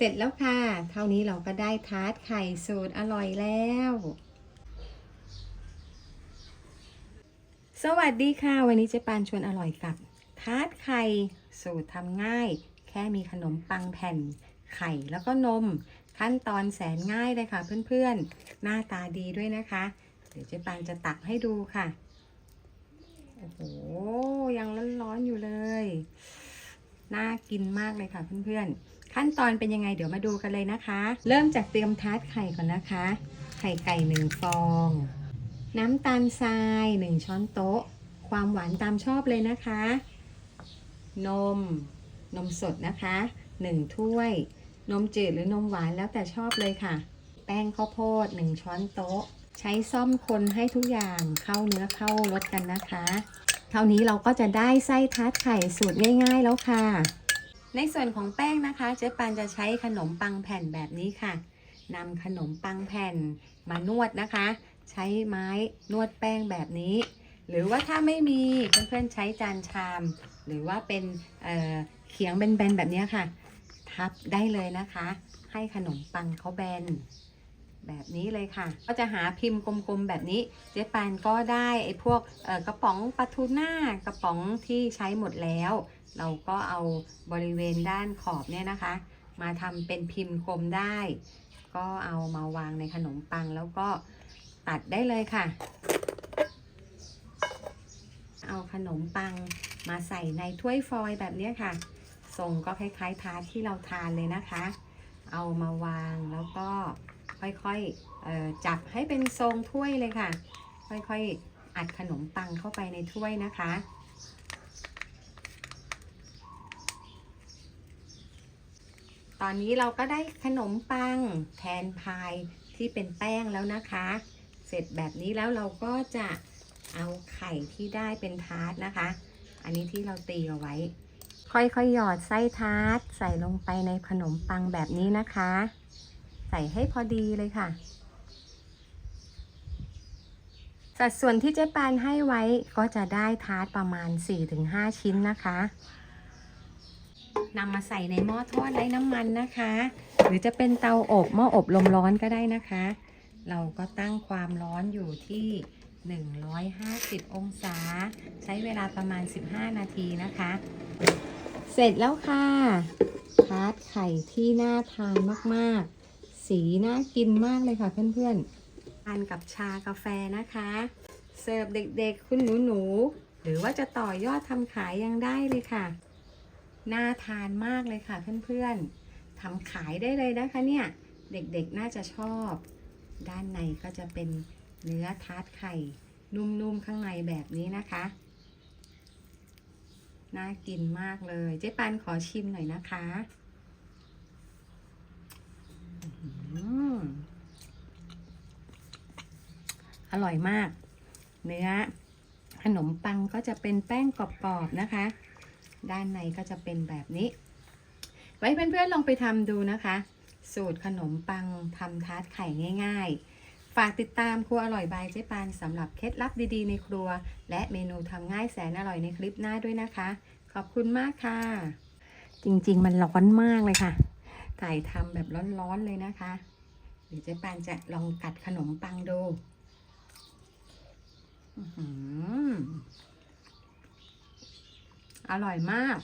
เสร็จแล้วค่ะ เท่านี้เราก็ได้ทาร์ตไข่สูตรอร่อยแล้ว สวัสดีค่ะ วันนี้เจ๊ปานชวนอร่อยกับ ทาร์ตไข่สูตรทำง่าย แค่มีขนมปังแผ่น ไข่แล้วก็นม ขั้นตอนแสนง่ายเลยค่ะเพื่อนๆ หน้าตาดีด้วยนะคะ เดี๋ยวเจ๊ปานจะตักให้ดูค่ะ โอ้โห ยังร้อนๆอยู่เลย น่ากินมากเลยค่ะเพื่อนๆ ขั้นตอนเป็นยังไงเดี๋ยวมาดูกันเลยนะคะ เริ่มจากเตรียมทาร์ตไข่ก่อนนะคะ ไข่ไก่หนึ่งฟอง น้ำตาลทรายหนึ่งช้อนโต๊ะ ความหวานตามชอบเลยนะคะ นม นมสดนะคะหนึ่งถ้วย นมจืดหรือนมหวานแล้วแต่ชอบเลยค่ะ แป้งข้าวโพดหนึ่งช้อนโต๊ะ ใช้ซ่อมคนให้ทุกอย่างเข้าเนื้อเข้ารสกันนะคะ เท่านี้เราก็จะได้ไส้ทาร์ตไข่สูตรง่าย ๆแล้วค่ะ ในส่วนของแป้งนะคะ เจ๊ปานจะใช้ขนมปังแผ่นแบบนี้ค่ะนำขนมปังแผ่นมานวดนะคะ ใช้ไม้นวดแป้งแบบนี้ หรือว่าถ้าไม่มีเพื่อนๆใช้จานชาม หรือว่าเป็นเเขียงแบนๆแบบนี้ค่ะ ทับได้เลยนะคะ ให้ขนมปังเขาแบนแบบนี้เลยค่ะ ก็จะหาพิมพ์กลมๆแบบนี้ เจ๊ปานก็ได้ไอ้พวกกระป๋องปลาทูน่ากระป๋องที่ใช้หมดแล้ว เราก็เอาบริเวณด้านขอบเนี่ยนะคะ มาทำเป็นพิมพ์กลมได้ ก็เอามาวางในขนมปังแล้วก็ตัดได้เลยค่ะ เอาขนมปังมาใส่ในถ้วยฟอยล์แบบนี้ค่ะ ทรงก็คล้ายๆ ทาร์ตที่เราทานเลยนะคะ เอามาวางแล้วก็ค่อยๆจับให้เป็นทรงถ้วยเลยค่ะ ค่อยๆ อัดขนมปังเข้าไปในถ้วยนะคะ ตอนนี้เราก็ได้ขนมปังแทนพายที่เป็นแป้งแล้วนะคะ เสร็จแบบนี้แล้วเราก็จะเอาไข่ที่ได้เป็นทาร์ตนะคะ อันนี้ที่เราตีเอาไว้ ค่อยๆ หยอดไส้ทาร์ตใส่ลงไปในขนมปังแบบนี้นะคะ ใส่ให้พอดีเลยค่ะ สัดส่วนที่เจ๊ปานให้ไว้ก็จะได้ทาร์ตประมาณ 4-5 ชิ้นนะคะ นำมาใส่ในหม้อทอดไร้น้ำมันนะคะ หรือจะเป็นเตาอบหม้ออบลมร้อนก็ได้นะคะ เราก็ตั้งความร้อนอยู่ที่ 150 องศา ใช้เวลาประมาณ 15 นาทีนะคะ เสร็จแล้วค่ะทาร์ตไข่ที่น่าทานมากๆ สีน่ากินมากเลยค่ะเพื่อนๆทานกับชากาแฟนะคะ เสิร์ฟเด็กๆ คุณหนูๆหรือว่าจะต่อยอดทำขายยังได้เลยค่ะ น่าทานมากเลยค่ะเพื่อนๆทำขายได้เลยนะคะเนี่ย เด็กๆน่าจะชอบ ด้านในก็จะเป็นเนื้อทาร์ตไข่ นุ่มๆข้างในแบบนี้นะคะ น่ากินมากเลย เจ๊ปันขอชิมหน่อยนะคะอร่อยมาก เนื้อขนมปังก็จะเป็นแป้งกรอบๆนะคะ ด้านในก็จะเป็นแบบนี้ ไว้เพื่อนๆลองไปทำดูนะคะ สูตรขนมปังทำทาร์ตไข่ง่าย ๆ ฝากติดตามครัวอร่อยบายเจ๊ปานสำหรับเคล็ดลับดีๆในครัว และเมนูทำง่ายแสนอร่อยในคลิปหน้าด้วยนะคะ ขอบคุณมากค่ะ จริงๆมันร้อนมากเลยค่ะถ่ายทำแบบร้อนๆเลยนะคะ เดี๋ยวเจ๊ปานจะลองกัดขนมปังดูอื้อหือ อร่อยมาก